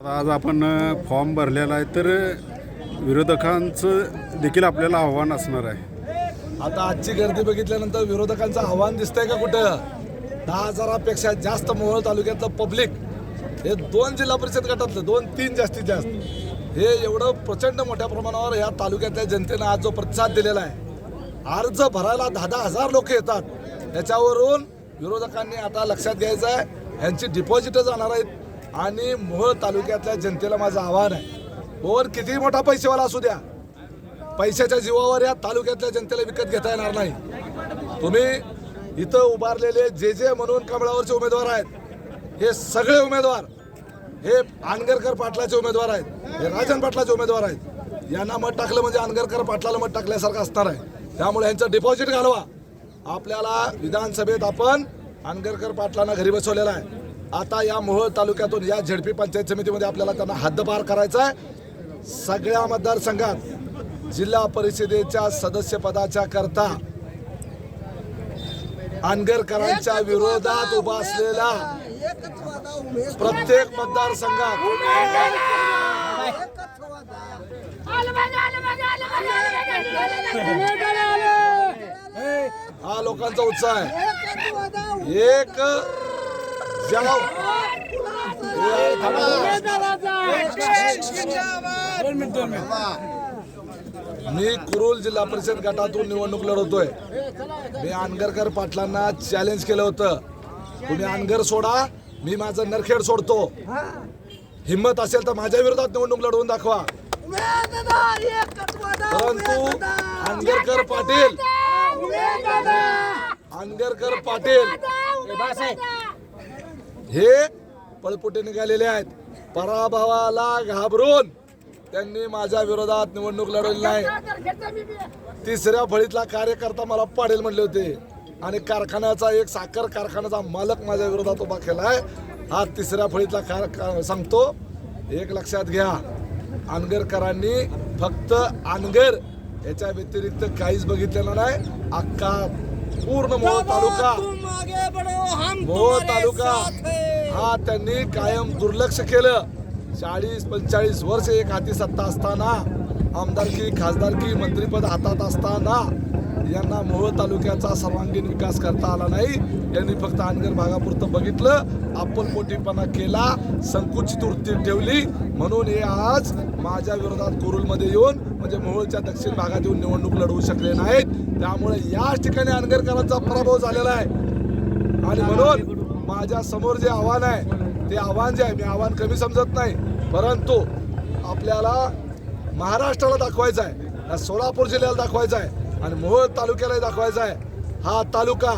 आज आपण फॉर्म भरलेला आहे तर विरोधकांचं देखील आपल्याला आव्हान असणार आहे. आता आजची गर्दी बघितल्यानंतर विरोधकांचं आव्हान दिसतंय का कुठं? दहा हजारापेक्षा जास्त मोहोळ तालुक्यातलं पब्लिक हे दोन जिल्हा परिषद गटातलं दोन तीन जास्तीत जास्त हे एवढं प्रचंड मोठ्या प्रमाणावर या तालुक्यातल्या जनतेनं आज जो प्रतिसाद दिलेला आहे अर्ज भरायला दहा दहा हजार लोक येतात. त्याच्यावरून विरोधकांनी आता लक्षात घ्यायचं आहे यांची डिपॉझिटं जाणार आहेत. आणि मोहोळ तालुक्यातल्या जनतेला माझं आव्हान आहे. ओवर कितीही मोठा पैसेवाला असू द्या पैशाच्या जीवावर या तालुक्यातल्या जनतेला विकत घेता येणार नाही. तुम्ही इथं उभारलेले जे जे म्हणून कमळावरचे उमेदवार आहेत हे सगळे उमेदवार हे आनगरकर पाटलाचे उमेदवार आहेत हे राजन पाटलाचे उमेदवार आहेत यांना मत टाकलं म्हणजे आनगरकर पाटलाला मत टाकल्यासारखं असणार आहे. त्यामुळे यांचं डिपॉझिट घालवा. आपल्याला विधानसभेत आपण आनगरकर पाटलांना घरी बसवलेला आहे. आता या मोहोळ तालुक्यातून या झेडपी पंचायत समितीमध्ये आपल्याला त्यांना हद्दपार करायचा आहे. सगळ्या मतदारसंघात जिल्हा परिषदेच्या सदस्यपदाच्या करता आनगरकरांच्या विरोधात उभा असलेला प्रत्येक मतदारसंघात. हा लोकांचा उत्साह आहे. एक मी कुरुल जिल्हा परिषद गटातून निवडणूक लढवतोय. मी आनगरकर पाटलांना चॅलेंज केलं होतं. तुम्ही आनगर सोडा मी माझं नरखेड सोडतो. हिंमत असेल तर माझ्या विरोधात निवडणूक लढवून दाखवा. परंतु आनगरकर पाटील आनगरकर पाटील हे पळपुटे निघालेले आहेत. पराभवाला घाबरून त्यांनी माझ्या विरोधात निवडणूक लढवली नाही. तिसऱ्या फळीतला कार्यकर्ता मला पाडेल म्हणले होते. आणि कारखान्याचा एक साखर कारखान्याचा मालक माझ्या विरोधात उभा केलाय. हा तिसऱ्या फळीतला कार का- सांगतो. एक लक्षात घ्या. अनगरकरांनी फक्त अनगर याच्या व्यतिरिक्त काहीच बघितलेलं नाही. अख्खा पूर्ण मोहोळ तालुका. मोहोळ तालुका. हा। त्यांनी कायम दुर्लक्ष केलं. चाळीस पंचेचाळीस वर्ष एक हाती सत्ता असताना आमदारकी खासदारकी मंत्रीपद हातात असताना यांना मोहोळ तालुक्याचा सर्वांगीण विकास करता आला नाही. यांनी फक्त अनगर भागापुरतं बघितलं अप्पलपोटीपणा केला संकुचित वृत्ती ठेवली. म्हणून हे आज माझ्या विरोधात कुरुलमध्ये येऊन म्हणजे मोहोळच्या दक्षिण भागात येऊन निवडणूक लढवू शकले नाहीत. त्यामुळे याच ठिकाणी अनगरकरांचा पराभव झालेला आहे. आणि म्हणून माझ्यासमोर जे आव्हान आहे ते आव्हान जे आहे मी आव्हान कमी समजत नाही. परंतु आपल्याला महाराष्ट्राला दाखवायचं आहे या सोलापूर जिल्ह्याला दाखवायचं आहे आणि मोहोळ तालुक्यालाही दाखवायचा आहे. हा तालुका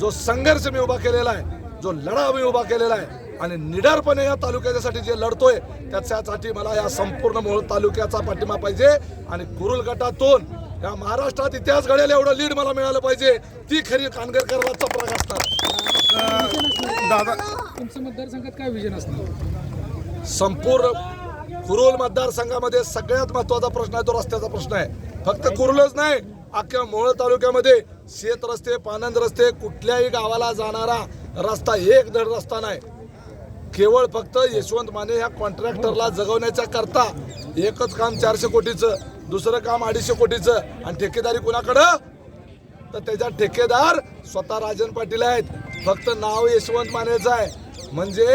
जो संघर्ष मी उभा केलेला आहे जो लढा मी उभा केलेला आहे आणि निडरपणे या तालुक्याच्यासाठी जे लढतोय त्याच्यासाठी मला या संपूर्ण मोहोळ तालुक्याचा पाठिंबा पाहिजे. आणि कुरुल गटातून या महाराष्ट्रात इतिहास घडेल एवढं लीड मला मिळालं पाहिजे. ती खरी कानगरकरला चपराक असणार. दादा तुमचं मतदारसंघात काय विजन असणार? संपूर्ण कुरुल मतदारसंघामध्ये सगळ्यात महत्त्वाचा प्रश्न आहे तो रस्त्याचा प्रश्न आहे. फक्त कुरुलच नाही अख्ख्या मोहोळ तालुक्यामध्ये शेत रस्ते पानंद रस्ते कुठल्याही गावाला जाणारा रस्ता एक धड रस्ता नाही. केवळ फक्त यशवंत माने ह्या कॉन्ट्रॅक्टरला जगवण्याच्या करता एकच काम चारशे कोटीचं दुसरं काम अडीचशे कोटीचं. आणि ठेकेदारी कुणाकडं? तर त्याच्या ठेकेदार स्वतः राजन पाटील आहेत. फक्त नाव यशवंत मानेचं आहे. म्हणजे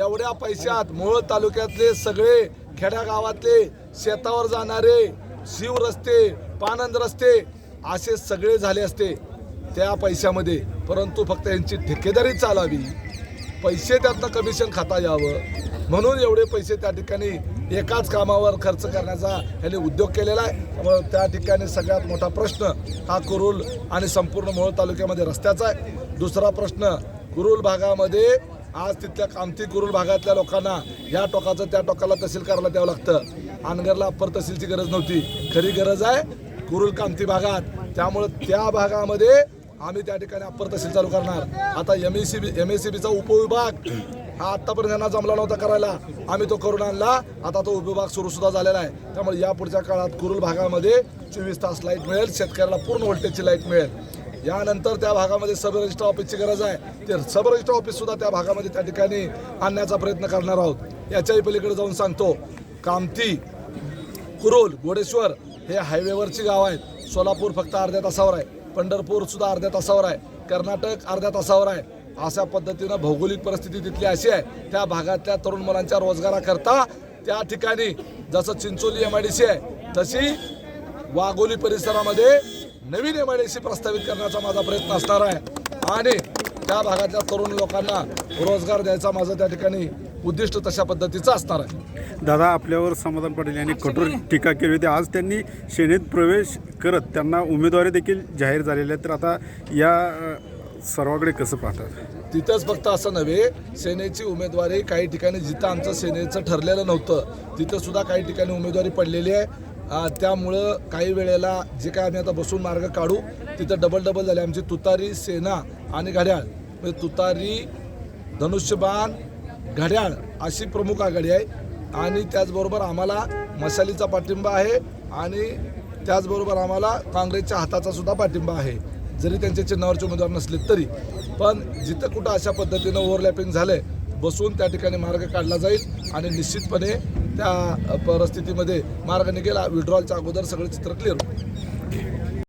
एवढ्या पैशात मोहोळ तालुक्यातले सगळे खेड्या गावातले शेतावर जाणारे शिव रस्ते पानंद रस्ते असे सगळे झाले असते त्या पैशामध्ये. परंतु फक्त यांची ठेकेदारी चालावी. पैसे त्यातनं कमिशन खाता यावं. म्हणून एवढे पैसे त्या ठिकाणी एकाच कामावर खर्च करण्याचा यांनी उद्योग केलेला आहे. त्यामुळे त्या ठिकाणी सगळ्यात मोठा प्रश्न हा कुरुल आणि संपूर्ण मोहोळ तालुक्यामध्ये रस्त्याचा आहे. दुसरा प्रश्न कुरुल भागामध्ये आज तिथल्या कामती कुरुल भागातल्या लोकांना या टोकाचं त्या टोकाला तहसील करायला द्यावं लागतं. अनगरला अप्पर तहसीलची गरज नव्हती. खरी गरज आहे कुरुल कामती भागात. त्यामुळं त्या भागामध्ये आम्ही त्या ठिकाणी अप्पर तहसील चालू करणार. आता M S C B M S C बीचा उपविभाग हा आतापर्यंत त्यांना जमला नव्हता करायला. आम्ही तो करून आणला. आता तो उपविभाग सुरू सुद्धा झालेला आहे. त्यामुळे या पुढच्या काळात कुरुल भागामध्ये चोवीस तास लाइट मिळेल. शेतकऱ्याला पूर्ण व्होल्टेजची लाइट मिळेल. यानंतर त्या भागामध्ये सब रजिस्टर ऑफिसची गरज आहे. ते सब रजिस्टर ऑफिस सुद्धा त्या भागामध्ये त्या ठिकाणी आणण्याचा प्रयत्न करणार आहोत. याच्याही पलीकडे जाऊन सांगतो. कामती कुरोल गोडेश्वर हे हायवेवरची गाव आहेत. सोलापूर फक्त अर्ध्या तासावर आहे. पंढरपूर सुद्धा अर्ध्या तासावर आहे. कर्नाटक अर्ध्या तासावर आहे. अशा पद्धतीनं भौगोलिक परिस्थिती तिथली अशी आहे त्या भागातल्या तरुण मुलांच्या रोजगाराकरता त्या ठिकाणी जसं Chincholi M I D C आहे तशी वाघोली परिसरामध्ये नवीन एम आय डी सी प्रस्तावित करण्याचा माझा प्रयत्न असणार आहे. आणि त्या भागातल्या तरुण लोकांना रोजगार द्यायचा माझं त्या ठिकाणी उद्दिष्ट तशा पद्धतीचं असणार आहे. दादा आपल्यावर समाधान पाटील यांनी कठोर टीका केली होती. आज त्यांनी सेनेत प्रवेश करत त्यांना उमेदवारी देखील जाहीर झालेली आहेत तर आता या सर्वांकडे कसं पाहतात? तिथंच फक्त असं नव्हे सेनेची उमेदवारी काही ठिकाणी जिथं आमचं सेनेचं ठरलेलं नव्हतं तिथं सुद्धा काही ठिकाणी उमेदवारी पडलेली आहे. आ, त्यामुळं काही वेळेला जे काय आम्ही आता बसून मार्ग काढू तिथं डबल डबल झाले. आमची तुतारी सेना आणि घड्याळ. म्हणजे तुतारी धनुष्यबाण घड्याळ अशी प्रमुख आघाडी आहे. आणि त्याचबरोबर आम्हाला मशालीचा पाठिंबा आहे आणि त्याचबरोबर आम्हाला काँग्रेसच्या हाताचा सुद्धा पाठिंबा आहे. जरी त्यांच्या चिन्हावरचे उमेदवार नसले तरी पण जिथं कुठं अशा पद्धतीनं ओव्हरलॅपिंग आहे बसून त्या ठिकाणी मार्ग काढला जाईल आणि निश्चितपणे त्या परिस्थितीमध्ये मार्ग निघेल विड्रॉलच्या अगोदर सगळं चित्र क्लिअर होईल.